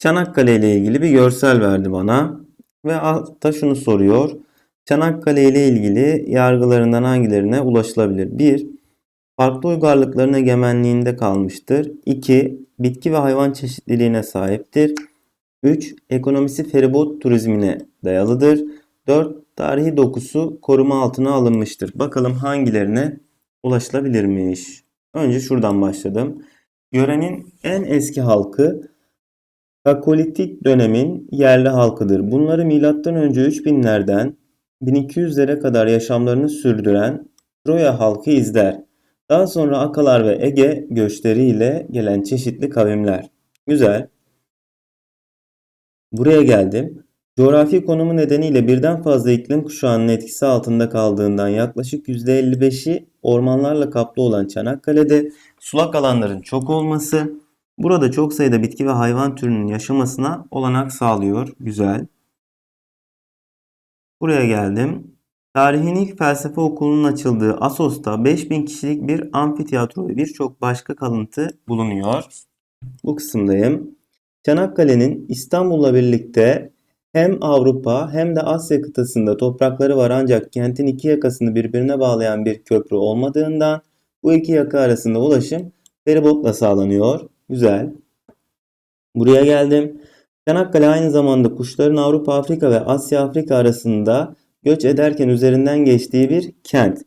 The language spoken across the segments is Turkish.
Çanakkale ile ilgili bir görsel verdi bana ve altta şunu soruyor. Çanakkale ile ilgili yargılarından hangilerine ulaşılabilir? 1. Farklı uygarlıkların egemenliğinde kalmıştır. 2. Bitki ve hayvan çeşitliliğine sahiptir. 3. Ekonomisi feribot turizmine dayalıdır. 4. Tarihi dokusu koruma altına alınmıştır. Bakalım hangilerine ulaşılabilirmiş. Önce şuradan başladım. Yörenin en eski halkı Kakolitik dönemin yerli halkıdır. Bunları önce 3000'lerden 1200'lere kadar yaşamlarını sürdüren Troya halkı izler. Daha sonra Akalar ve Ege göçleriyle gelen çeşitli kavimler. Güzel. Buraya geldim. Coğrafi konumu nedeniyle birden fazla iklim kuşağının etkisi altında kaldığından yaklaşık %55'i ormanlarla kaplı olan Çanakkale'de sulak alanların çok olması, burada çok sayıda bitki ve hayvan türünün yaşamasına olanak sağlıyor. Güzel. Buraya geldim. Tarihin ilk felsefe okulunun açıldığı Asos'ta 5000 kişilik bir amfiteyatro ve birçok başka kalıntı bulunuyor. Bu kısımdayım. Çanakkale'nin İstanbul'la birlikte hem Avrupa hem de Asya kıtasında toprakları var ancak kentin iki yakasını birbirine bağlayan bir köprü olmadığından bu iki yaka arasında ulaşım feribotla sağlanıyor. Güzel. Buraya geldim. Çanakkale aynı zamanda kuşların Avrupa, Afrika ve Asya, Afrika arasında göç ederken üzerinden geçtiği bir kent.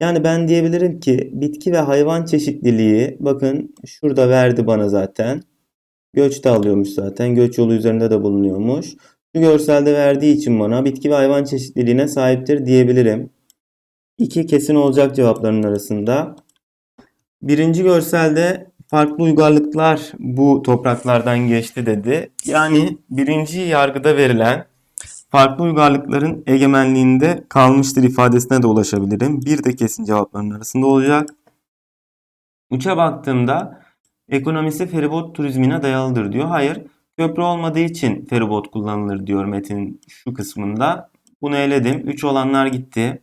Yani ben diyebilirim ki bitki ve hayvan çeşitliliği bakın şurada verdi bana zaten. Göç de alıyormuş zaten. Göç yolu üzerinde de bulunuyormuş. Şu görselde verdiği için bana bitki ve hayvan çeşitliliğine sahiptir diyebilirim. İki kesin olacak cevapların arasında. Birinci görselde farklı uygarlıklar bu topraklardan geçti dedi. Yani birinci yargıda verilen farklı uygarlıkların egemenliğinde kalmıştır ifadesine de ulaşabilirim. Bir de kesin cevapların arasında olacak. Üçe baktığımda ekonomisi feribot turizmine dayalıdır diyor. Hayır, köprü olmadığı için feribot kullanılır diyor metin şu kısmında. Bunu eledim. 3 olanlar gitti.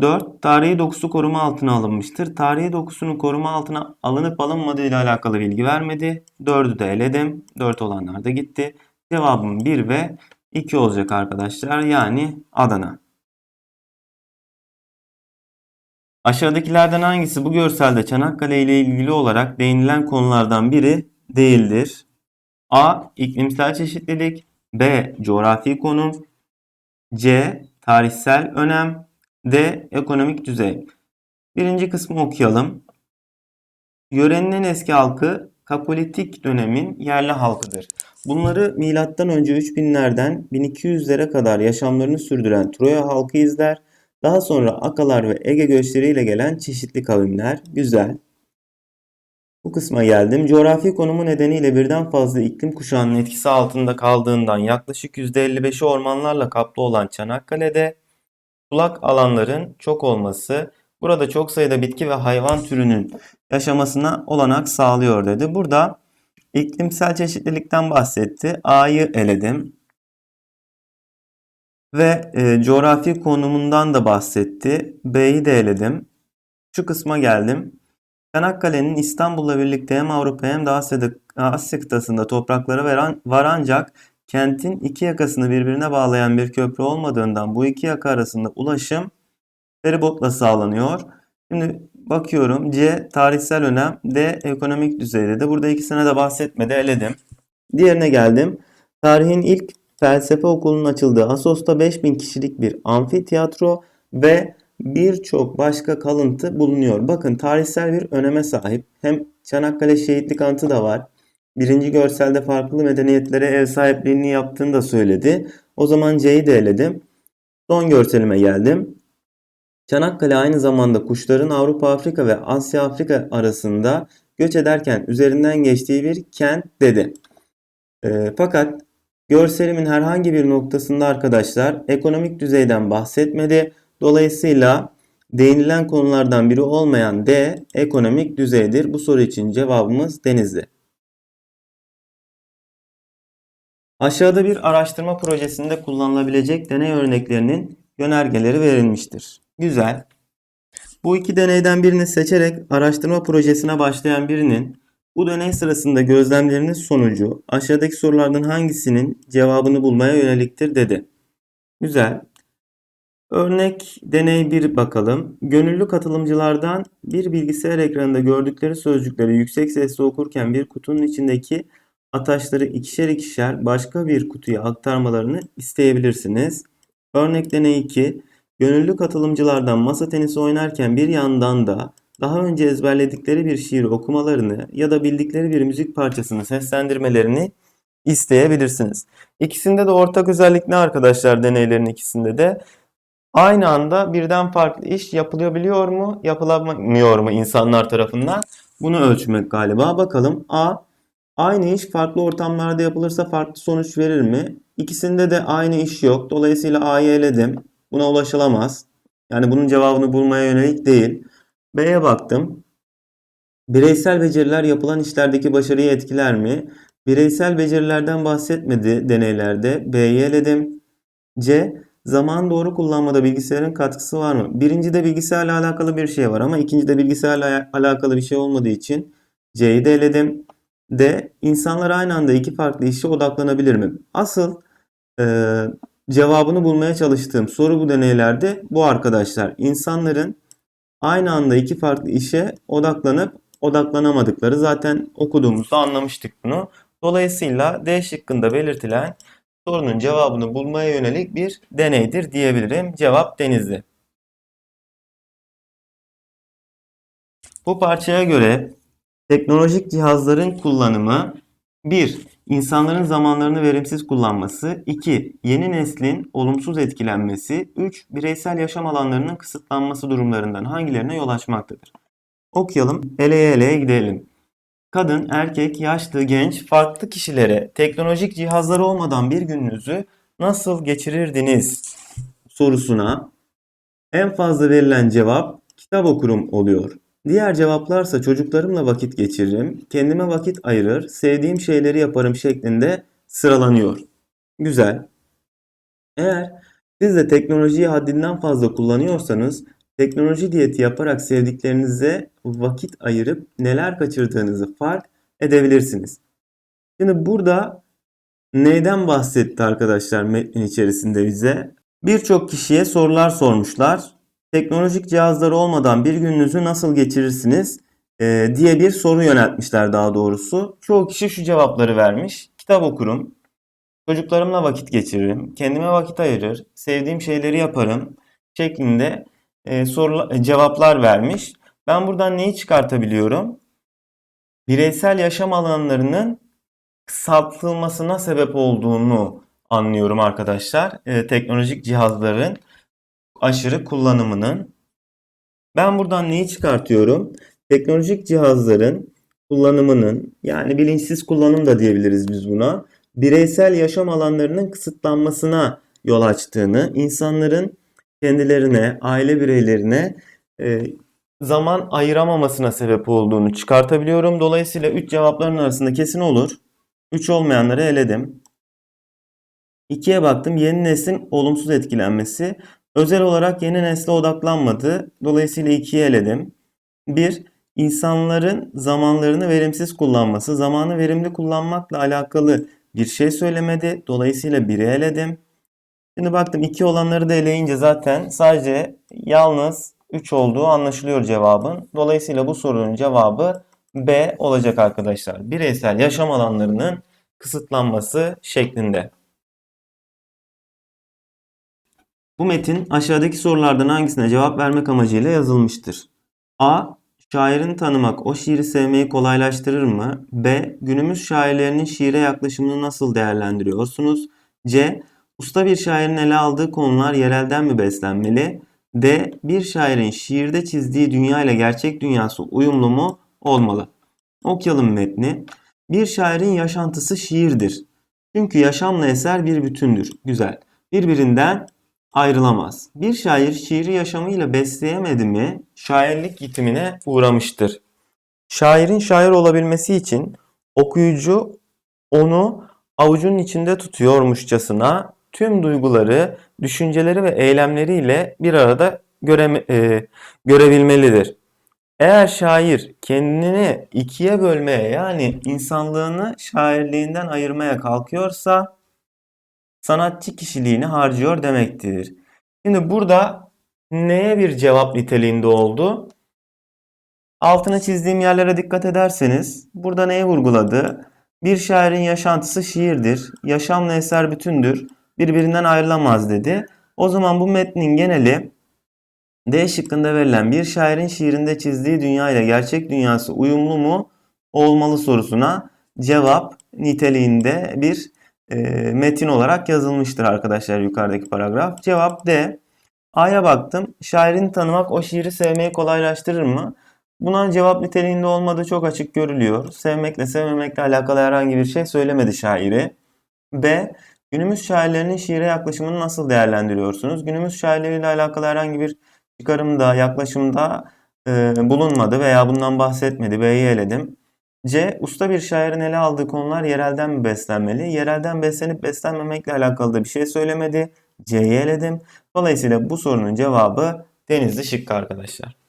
4. Tarihi dokusu koruma altına alınmıştır. Tarihi dokusunun koruma altına alınıp alınmadığı ile alakalı bilgi vermedi. 4'ü de eledim. 4 olanlar da gitti. Cevabım 1 ve 2 olacak arkadaşlar. Yani Adana. Aşağıdakilerden hangisi bu görselde Çanakkale ile ilgili olarak değinilen konulardan biri değildir? A. İklimsel çeşitlilik B. Coğrafi konum C. Tarihsel önem D. Ekonomik düzey Birinci kısmı okuyalım. Yörenin en eski halkı Kapolitik dönemin yerli halkıdır. Bunları milattan önce 3000'lerden 1200'lere kadar yaşamlarını sürdüren Troya halkı izler. Daha sonra Akalar ve Ege göçleriyle gelen çeşitli kavimler. Güzel. Bu kısma geldim. Coğrafi konumu nedeniyle birden fazla iklim kuşağının etkisi altında kaldığından yaklaşık %55'i ormanlarla kaplı olan Çanakkale'de sulak alanların çok olması burada çok sayıda bitki ve hayvan türünün yaşamasına olanak sağlıyor dedi. Burada iklimsel çeşitlilikten bahsetti. A'yı eledim. Ve e, coğrafi konumundan da bahsetti. B'yi de eledim. Şu kısma geldim. Çanakkale'nin İstanbul'la birlikte hem Avrupa hem de Asya'da, Asya kıtasında toprakları veren, var ancak kentin iki yakasını birbirine bağlayan bir köprü olmadığından bu iki yaka arasında ulaşım feribotla sağlanıyor. Şimdi bakıyorum C tarihsel önem, D ekonomik düzeyde de. Burada ikisine de bahsetmedi eledim. Diğerine geldim. Tarihin ilk felsefe okulunun açıldığı Asos'ta 5000 kişilik bir amfiteyatro ve birçok başka kalıntı bulunuyor. Bakın tarihsel bir öneme sahip. Hem Çanakkale Şehitlik Antı da var. Birinci görselde farklı medeniyetlere ev sahipliğini yaptığını da söyledi. O zaman C'yi de eledim. Son görselime geldim. Çanakkale aynı zamanda kuşların Avrupa, Afrika ve Asya, Afrika arasında göç ederken üzerinden geçtiği bir kent dedi. E, fakat görselimin herhangi bir noktasında arkadaşlar ekonomik düzeyden bahsetmedi. Dolayısıyla değinilen konulardan biri olmayan D ekonomik düzeydir. Bu soru için cevabımız Denizli. Aşağıda bir araştırma projesinde kullanılabilecek deney örneklerinin yönergeleri verilmiştir. Güzel. Bu iki deneyden birini seçerek araştırma projesine başlayan birinin Bu deney sırasında gözlemleriniz sonucu aşağıdaki sorulardan hangisinin cevabını bulmaya yöneliktir dedi. Güzel. Örnek deney 1 bakalım. Gönüllü katılımcılardan bir bilgisayar ekranında gördükleri sözcükleri yüksek sesle okurken bir kutunun içindeki ataşları ikişer ikişer başka bir kutuya aktarmalarını isteyebilirsiniz. Örnek deney 2. Gönüllü katılımcılardan masa tenisi oynarken bir yandan da daha önce ezberledikleri bir şiir okumalarını ya da bildikleri bir müzik parçasını seslendirmelerini isteyebilirsiniz. İkisinde de ortak özellik ne arkadaşlar deneylerin ikisinde de? Aynı anda birden farklı iş yapılabiliyor mu, yapılamıyor mu insanlar tarafından? Bunu ölçmek galiba. Bakalım A. Aynı iş farklı ortamlarda yapılırsa farklı sonuç verir mi? İkisinde de aynı iş yok. Dolayısıyla A'yı eledim. Buna ulaşılamaz. Yani bunun cevabını bulmaya yönelik değil. B'ye baktım. Bireysel beceriler yapılan işlerdeki başarıyı etkiler mi? Bireysel becerilerden bahsetmedi deneylerde. B'yi eledim. C. Zaman doğru kullanmada bilgisayarın katkısı var mı? Birincide bilgisayarla alakalı bir şey var ama ikincide bilgisayarla alakalı bir şey olmadığı için C'yi de eledim. D. İnsanlar aynı anda iki farklı işe odaklanabilir mi? Asıl e, cevabını bulmaya çalıştığım soru bu deneylerde bu arkadaşlar. İnsanların aynı anda iki farklı işe odaklanıp odaklanamadıkları zaten okuduğumuzda anlamıştık bunu. Dolayısıyla D şıkkında belirtilen sorunun cevabını bulmaya yönelik bir deneydir diyebilirim. Cevap Denizli. Bu parçaya göre teknolojik cihazların kullanımı 1. İnsanların zamanlarını verimsiz kullanması 2. Yeni neslin olumsuz etkilenmesi 3. Bireysel yaşam alanlarının kısıtlanması durumlarından hangilerine yol açmaktadır? Okuyalım, eleye eleye gidelim. Kadın, erkek, yaşlı, genç, farklı kişilere teknolojik cihazları olmadan bir gününüzü nasıl geçirirdiniz sorusuna en fazla verilen cevap kitap okurum oluyor. Diğer cevaplarsa çocuklarımla vakit geçiririm, kendime vakit ayırır, sevdiğim şeyleri yaparım şeklinde sıralanıyor. Güzel. Eğer siz de teknolojiyi haddinden fazla kullanıyorsanız teknoloji diyeti yaparak sevdiklerinize vakit ayırıp neler kaçırdığınızı fark edebilirsiniz. Şimdi burada neyden bahsetti arkadaşlar metnin içerisinde bize? Birçok kişiye sorular sormuşlar. Teknolojik cihazları olmadan bir gününüzü nasıl geçirirsiniz e, diye bir soru yöneltmişler daha doğrusu. Çoğu kişi şu cevapları vermiş. Kitap okurum, çocuklarımla vakit geçiririm, kendime vakit ayırır, sevdiğim şeyleri yaparım şeklinde e, sorular, cevaplar vermiş. Ben buradan neyi çıkartabiliyorum? Bireysel yaşam alanlarının kısaltılmasına sebep olduğunu anlıyorum arkadaşlar. E, teknolojik cihazların aşırı kullanımının. Ben buradan neyi çıkartıyorum? Teknolojik cihazların kullanımının yani bilinçsiz kullanım da diyebiliriz biz buna. Bireysel yaşam alanlarının kısıtlanmasına yol açtığını, insanların kendilerine, aile bireylerine e, zaman ayıramamasına sebep olduğunu çıkartabiliyorum. Dolayısıyla 3 cevapların arasında kesin olur. 3 olmayanları eledim. 2'ye baktım. Yeni neslin olumsuz etkilenmesi. Özel olarak yeni nesle odaklanmadı. Dolayısıyla 2'yi eledim. 1. İnsanların zamanlarını verimsiz kullanması. Zamanı verimli kullanmakla alakalı bir şey söylemedi. Dolayısıyla 1'i eledim. Şimdi baktım 2 olanları da eleyince zaten sadece yalnız 3 olduğu anlaşılıyor cevabın. Dolayısıyla bu sorunun cevabı B olacak arkadaşlar. Bireysel yaşam alanlarının kısıtlanması şeklinde. Bu metin aşağıdaki sorulardan hangisine cevap vermek amacıyla yazılmıştır? A. Şairini tanımak o şiiri sevmeyi kolaylaştırır mı? B. Günümüz şairlerinin şiire yaklaşımını nasıl değerlendiriyorsunuz? C. Usta bir şairin ele aldığı konular yerelden mi beslenmeli? D. Bir şairin şiirde çizdiği dünya ile gerçek dünyası uyumlu mu olmalı? Okuyalım metni. Bir şairin yaşantısı şiirdir. Çünkü yaşamla eser bir bütündür. Güzel. Birbirinden ayrılamaz. Bir şair şiiri yaşamıyla besleyemedi mi şairlik yitimine uğramıştır. Şairin şair olabilmesi için okuyucu onu avucunun içinde tutuyormuşçasına tüm duyguları, düşünceleri ve eylemleriyle bir arada göre, e, görebilmelidir. Eğer şair kendini ikiye bölmeye yani insanlığını şairliğinden ayırmaya kalkıyorsa sanatçı kişiliğini harcıyor demektir. Şimdi burada neye bir cevap niteliğinde oldu? Altına çizdiğim yerlere dikkat ederseniz burada neyi vurguladı? Bir şairin yaşantısı şiirdir. Yaşamla eser bütündür. Birbirinden ayrılamaz dedi. O zaman bu metnin geneli D şıkkında verilen bir şairin şiirinde çizdiği dünya ile gerçek dünyası uyumlu mu olmalı sorusuna cevap niteliğinde bir e, metin olarak yazılmıştır arkadaşlar yukarıdaki paragraf. Cevap D. A'ya baktım. Şairini tanımak o şiiri sevmeyi kolaylaştırır mı? Buna cevap niteliğinde olmadığı çok açık görülüyor. Sevmekle sevmemekle alakalı herhangi bir şey söylemedi şairi. B. Günümüz şairlerinin şiire yaklaşımını nasıl değerlendiriyorsunuz? Günümüz şairleriyle alakalı herhangi bir çıkarımda, yaklaşımda e, bulunmadı veya bundan bahsetmedi. B'yi eledim. C. Usta bir şairin ele aldığı konular yerelden mi beslenmeli? Yerelden beslenip beslenmemekle alakalı da bir şey söylemedi. C'yi eledim. Dolayısıyla bu sorunun cevabı Denizli şıkkı arkadaşlar.